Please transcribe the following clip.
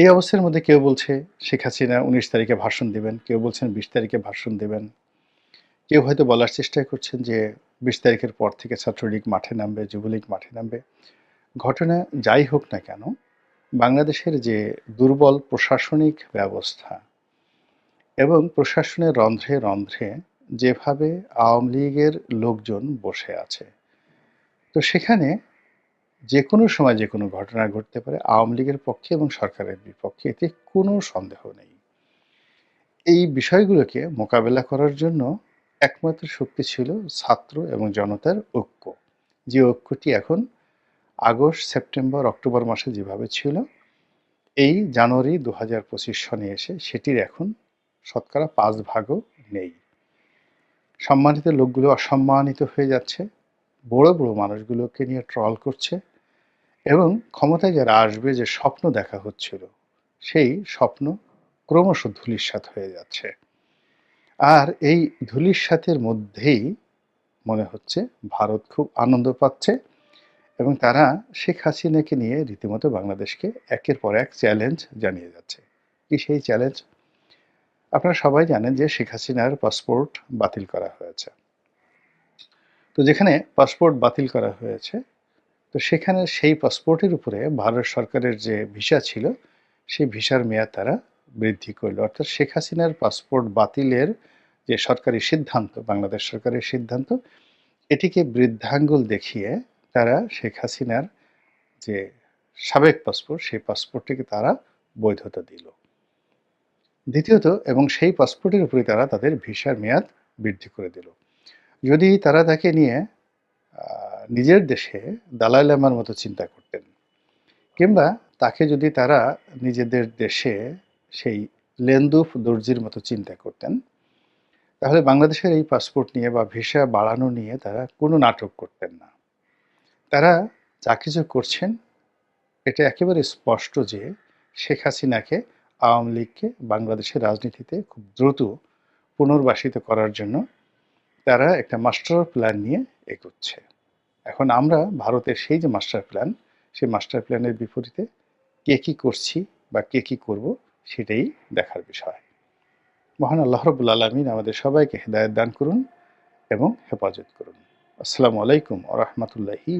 এই অবস্থার মধ্যে কেউ বলছে শেখ হাসিনা উনিশ তারিখে ভাষণ দেবেন, কেউ বলছেন বিশ তারিখে ভাষণ দেবেন। কেউ হয়তো বলার চেষ্টা করছেন যে বিশ তারিখের পর থেকে ছাত্রলীগ মাঠে নামবে, যুবলীগ মাঠে নামবে। ঘটনা যাই হোক না কেন, বাংলাদেশের যে দুর্বল প্রশাসনিক ব্যবস্থা এবং প্রশাসনের রন্ধ্রে রন্ধ্রে যেভাবে আওয়ামী লীগের লোকজন বসে আছে, তো সেখানে যে কোনো সময় যে কোনো ঘটনা ঘটতে পারে, আওয়ামী লীগের পক্ষে এবং সরকারের বিপক্ষে, এতে কোনো সন্দেহ নেই। এই বিষয়গুলোকে মোকাবেলা করার জন্য একমাত্র শক্তি ছিল ছাত্র এবং জনতার ঐক্য। যে ঐক্যটি এখন আগস্ট, সেপ্টেম্বর, অক্টোবর মাসে যেভাবে ছিল, এই জানুয়ারি দু হাজার পঁচিশ সনে এসে সেটির এখন শতকরা পাঁচ ভাগও নেই। সম্মানিত লোকগুলো অসম্মানিত হয়ে যাচ্ছে। বড় বড় মানুষগুলোকে নিয়ে ট্রল করছে এবং ক্ষমতায় যারা আসবে যে স্বপ্ন দেখা হচ্ছিল, সেই স্বপ্ন ক্রমশ ধূলিসাৎ হয়ে যাচ্ছে। আর এই ধূলিসাতের মধ্যেই মনে হচ্ছে ভারত খুব আনন্দ পাচ্ছে এবং তারা শেখ হাসিনাকে নিয়ে রীতিমতো বাংলাদেশকে একের পর এক চ্যালেঞ্জ জানিয়ে যাচ্ছে। কি সেই চ্যালেঞ্জ? আপনারা সবাই জানেন যে শেখ হাসিনার পাসপোর্ট বাতিল করা হয়েছে। তো যেখানে পাসপোর্ট বাতিল করা হয়েছে, তো সেখানে সেই পাসপোর্টের উপরে ভারত সরকারের যে ভিসা ছিল, সেই ভিসার মেয়াদ তারা বৃদ্ধি করল। অর্থাৎ শেখ হাসিনার পাসপোর্ট বাতিলের যে সরকারি সিদ্ধান্ত, বাংলাদেশ সরকারের সিদ্ধান্ত, এটিকে বৃদ্ধাঙ্গুল দেখিয়ে তারা শেখ হাসিনার যে সাবেক পাসপোর্ট সেই পাসপোর্টটিকে তারা বৈধতা দিল। দ্বিতীয়ত, এবং সেই পাসপোর্টের উপরে তারা তাদের ভিসার মেয়াদ বৃদ্ধি করে দিল। যদি তারা তাকে নিয়ে নিজের দেশে দালাই লামার মতো চিন্তা করতেন, কিংবা তাকে যদি তারা নিজেদের দেশে সেই লেন্দুফ দর্জির মতো চিন্তা করতেন, তাহলে বাংলাদেশের এই পাসপোর্ট নিয়ে বা ভিসা বাড়ানো নিয়ে তারা কোনো নাটক করতেন না। তারা যা কিছু করছেন, এটা একেবারে স্পষ্ট যে শেখ হাসিনাকে আওয়ামী লীগকে বাংলাদেশের রাজনীতিতে খুব দ্রুত পুনর্বাসিত করার জন্য তারা একটা মাস্টার প্ল্যান নিয়ে এগোচ্ছে। এখন আমরা ভারতের সেই যে মাস্টার প্ল্যান সেই মাস্টার প্ল্যানের বিপরীতে কে কী করছি বা কে কী করব সেটাই দেখার বিষয়। মহান আল্লাহ রবুল আলমিন আমাদের সবাইকে হেদায়ত দান করুন এবং হেফাজত করুন। আসসালামু আলাইকুম আ রহমতুল্লাহি